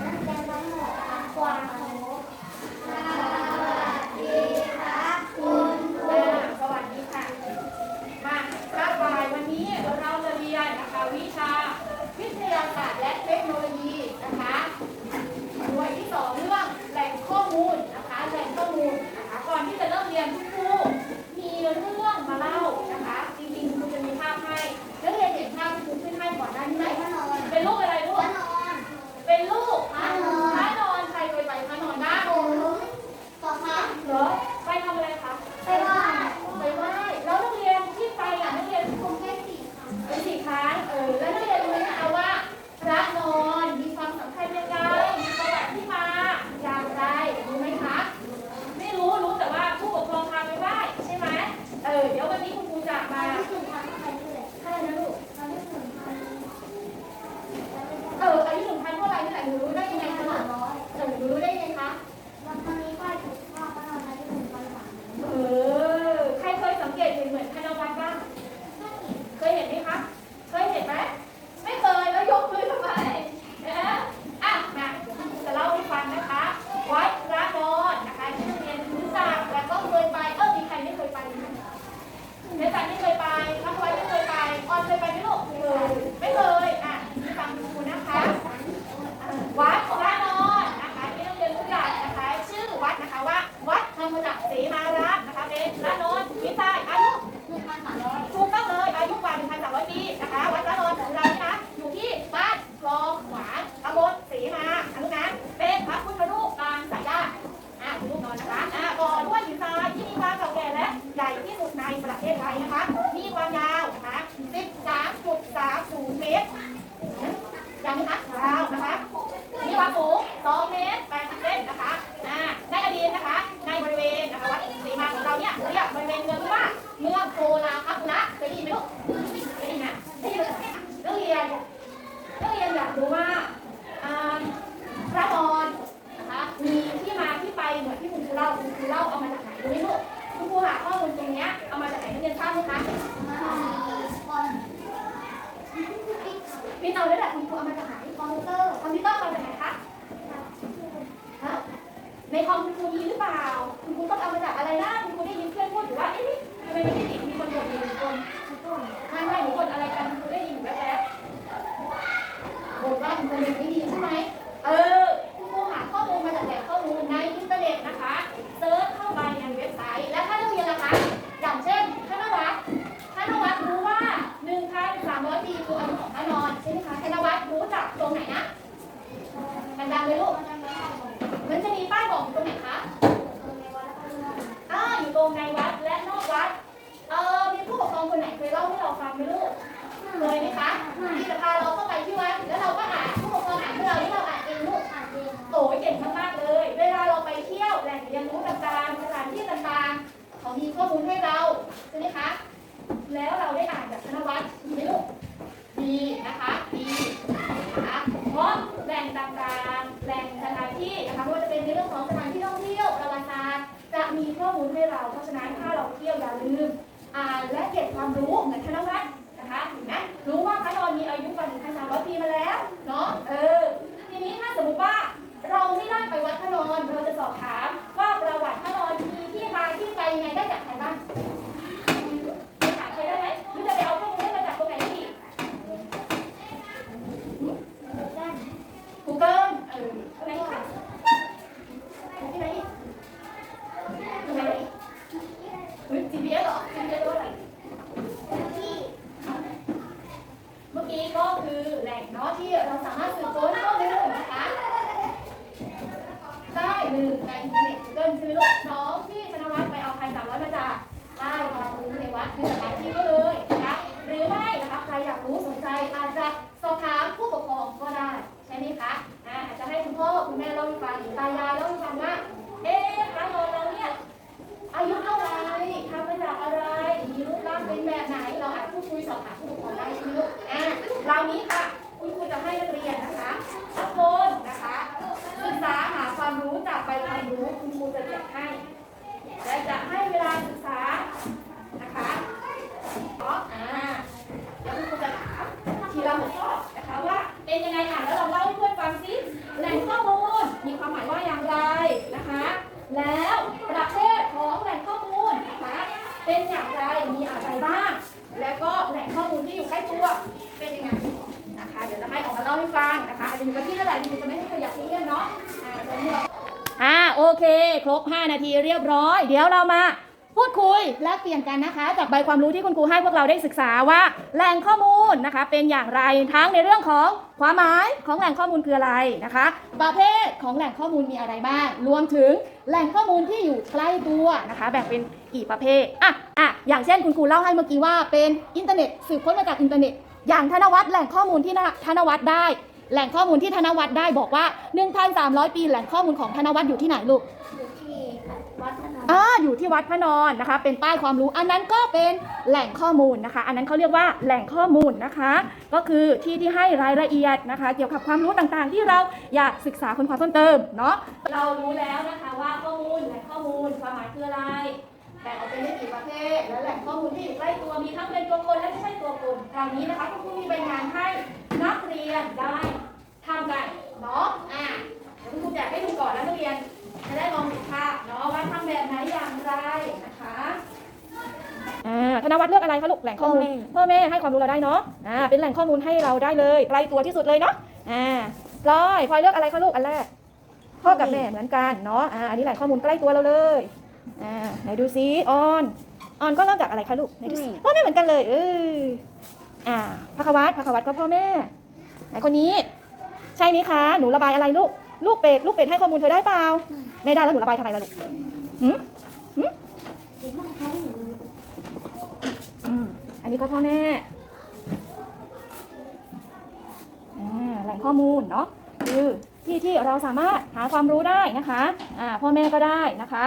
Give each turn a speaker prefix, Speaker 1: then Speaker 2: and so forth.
Speaker 1: นักเรียนทั้งหมดทั้งความ
Speaker 2: ไหมคะยาวนะ
Speaker 1: คะมี
Speaker 2: ค
Speaker 1: วามสู
Speaker 2: ง2เมตร80เซนนะคะอ่าในอดีตนะคะ ในบริเวณนะคะวัดศรีมาของเราเนี่ยเรียกบริเวณเมืองว่าเมืองโคลาคับนะเคยได้ยินไหมลูก ในคอมคุณครูมีหรือเปล่า คุณครูต้องเอามาจากอะไรนะ คุณครูได้ยินเพื่อนพูดอยู่ว่า เอ๊ะทำไมไม่ไมี ไหมลูกเคยไหมคะที่จะพาเราเข้าไปที่วัดแล้วเราก็อ่านผู้ปกครองอ่านให้เราที่เราอ่านเองลูกโอ้ยเก่งมากๆเลย เวลาเราไปเที่ยวแหล่งเรียนรู้ต่างๆสถานที่ต่างๆเขามีข้อมูลให้เราใช่ไหมคะ แล้วเราได้อ่านจากธนวัฒน์ดีไหมลูกดีนะคะดีนะคะเพราะแหล่งต่างๆแหล่งสถานที่นะคะไม่ว่าจะเป็นในเรื่องของสถานที่ท่องเที่ยวประวัติศาสตร์จะมีข้อมูลให้เราเพราะฉะนั้นถ้าเราเที่ยวอย่าลืม อ่านและเก็บความรู้เหมือนธนวัฒน์นะคะเห็นไหมรู้ว่าพระนอนมีอายุกว่า1,300ปีมาแล้วเนาะเออทีนี้ถ้าสมมติว่าเราไม่ได้ไปวัดพระนอนเราจะสอบถามว่าประวัติพระนอนมีที่มาที่ไปยังไงได้จากใครบ้างไปถามใครได้ไหมหรือจะไปเอาข้อมูลได้มาจากตรงไหนอีก Google เออตรงไหนคะที่ไหนอีกตรงไหนอีกเฮ้ย GPS เหรอ GPS ว่าอะไร เมื่อกี้ก็ คือแหล่งเนาะที่เราสามารถสืบค้นข้อมูลนะคะได้หนึ่งในอินเทอร์เน็ต Google ใช่ไหมลูกสองที่ธนวัฒน์ไปเอาพันสามร้อยมาจากใต้ความรู้ในวัดในสถานที่ก็เลยนะคะหรือไม่นะคะใครอยากรู้สนใจอาจจะสอบถามผู้ปกครองก็ได้ใช่ไหมคะอ่าอาจจะให้คุณพ่อคุณแม่เล่าให้ฟังหรือตายายเล่าให้ฟังว่าเอ๊ะพระนอนเราเนี่ยอายุเท่าไหร่ทำมาจากอะไรมีรูปร่างเป็นแบบไหนเราอาจพูดคุยสอบถามผู้ปกครองได้ใช่ไหมลูกาเหล่านี้ค่ะ คุณครูจะให้นักเรียนนะคะทุกคนนะคะศึกษาหาความรู้จากใบความรู้คุณครูจะแจกให้ และจะให้เวลาศึกษานะคะเพราะอ่าเดี๋ยวคุณครูจะถามทีละหัวข้อนะคะว่าเป็นยังไงอ่านแล้วลองเล่าให้เพื่อนฟังฟังซิแหล่งข้อมูลมีความหมายว่าอย่างไรนะคะ แล้วประเภทของแหล่งข้อมูลนะคะเป็นอย่างไรมีอะไรบ้าง แล้วก็แหล่งข้อมูลที่อยู่ใกล้ตัว เป็นยังไงนะคะ เดี๋ยวจะให้ออกมาเล่าให้ฟังนะคะอาจจะอยู่กับที่นั่นแหละที่จะไม่ให้ขยับที่เลี่ยนเนาะอ่าตอนนี้เราอ่าโอเค ครบ 5 นาทีเรียบร้อย เดี๋ยวเรามาพูดคุยแลกเปลี่ยนกันนะคะ จากใบความรู้ที่คุณครูให้พวกเราได้ศึกษาว่า แหล่งข้อมูลนะคะ เป็นอย่างไรทั้งในเรื่องของความหมายของแหล่งข้อมูลคืออะไรนะคะ ประเภทของแหล่งข้อมูลมีอะไรบ้างรวมถึงแหล่งข้อมูลที่อยู่ใกล้ตัวนะคะ แบ่งเป็นกี่ประเภทอะอะอย่างเช่นคุณครูเล่าให้เมื่อกี้ว่าเป็นอินเทอร์เน็ตสืบค้นมาจากอินเทอร์เน็ต อย่างธนวัฒน์แหล่งข้อมูลที่ธนวัฒน์ได้ แหล่งข้อมูลที่ธนวัฒน์ได้บอกว่า 1,300 ปีแหล่งข้อมูลของธนวัฒน์อยู่ที่ไหนลูก
Speaker 1: อยู่ที่วัดพระนอน
Speaker 2: อ่าอยู่ที่วัดพระนอนนะคะ เป็นป้ายความรู้อันนั้นก็เป็นแหล่งข้อมูลนะคะ อันนั้นเขาเรียกว่าแหล่งข้อมูลนะคะ ก็คือที่ที่ให้รายละเอียดนะคะ เกี่ยวกับความรู้ต่างๆ ที่เราอยากศึกษาค้นคว้าเพิ่มเติมเนาะเรารู้แล้วนะคะว่าข้อมูลแหล่งข้อมูลความหมายคืออะไร แบ่งออกเป็นได้กี่ประเภทและแหล่งข้อมูลที่อยู่ใกล้ตัวมีทั้งเป็นตัวคนและไม่ใช่ตัวคนคราวนี้นะคะคุณครูมีใบงานให้นักเรียนได้ทำกันเนาะอะเดี๋ยวคุณครูแจกให้ดูก่อนนะนักเรียน จะได้มองเห็นภาพเนาะว่าทำแบบไหนอย่างไรนะคะอ่าธนวัฒน์เลือกอะไรคะลูกแหล่งข้อมูลพ่อแม่ให้ความรู้เราได้เนาะอ่าเป็นแหล่งข้อมูลให้เราได้เลยใกล้ตัวที่สุดเลยเนาะอ่าพลอยพลอยเลือกอะไรคะลูกอันแรกพ่อกับแม่เหมือนกันเนาะอ่าอันนี้แหล่งข้อมูลใกล้ตัวเราเลย อ่าไหนดูซิออนออนก็เริ่มจากอะไรคะลูกไหนดูซิพ่อแม่เหมือนกันเลยเอออ่าพักวัตพักวัตก็พ่อแม่ไหนคนนี้ ใช่ไหมคะ หนูระบายอะไรลูก ลูกเป็ดลูกเป็ดให้ข้อมูลเธอได้เปล่าไม่ได้แล้วหนูระบายทำไมล่ะลูกหืม
Speaker 1: เด็กมากเขาอยู่
Speaker 2: อืมอันนี้ก็พ่อแม่อ่าแหล่งข้อมูลเนาะคือที่ที่เราสามารถหาความรู้ได้นะคะอ่าพ่อแม่ก็ได้นะคะ